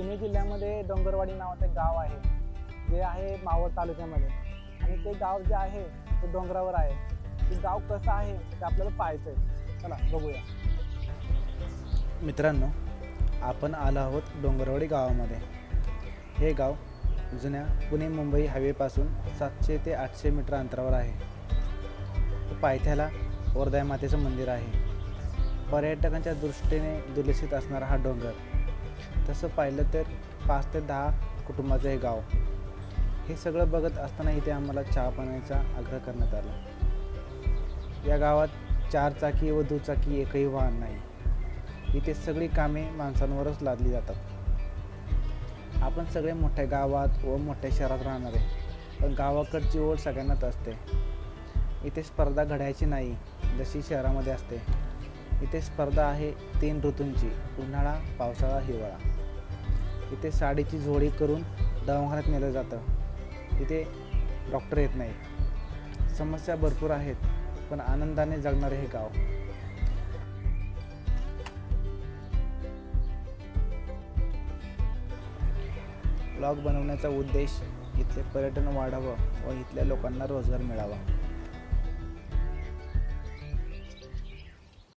पुणे जिल्ह्यामध्ये डोंगरवाडी नावाचं एक गाव आहे जे आहे मावळ तालुक्यामध्ये. आणि ते गाव जे आहे ते डोंगरावर आहे. ते गाव कसं आहे ते आपल्याला पाहायचं आहे चला बघूया. मित्रांनो आपण आलो आहोत डोंगरवाडी गावामध्ये. हे गाव जुन्या पुणे मुंबई हायवेपासून सातशे ते आठशे मीटर अंतरावर आहे. पायथ्याला वर्धा मातेचं मंदिर आहे. पर्यटकांच्या दृष्टीने दुर्लक्षित असणारा हा डोंगर. तसं पाहिलं तर पाच ते दहा कुटुंबाचं हे गाव. हे सगळं बघत असताना इथे आम्हाला चहा पाण्याचा आग्रह करण्यात आला. या गावात चार चाकी व दुचाकी एकही वाहन नाही. इथे सगळी कामे माणसांवरच लादली जातात. आपण सगळे मोठ्या गावात व मोठ्या शहरात राहणारे पण गावाकडची ओढ सगळ्यांनाच असते. इथे स्पर्धा घडायची नाही जशी शहरामध्ये असते. इथे स्पर्धा आहे तीन ऋतूंची उन्हाळा पावसाळा हिवाळा. इथे साडीची जोडी करून दवाखान्यात नेलं जातं. इथे डॉक्टर येत नाहीत. समस्या भरपूर आहेत पण आनंदाने जगणारे हे गाव. ब्लॉग बनवण्याचा उद्देश इथले पर्यटन वाढावं व इथल्या लोकांना रोजगार मिळावा.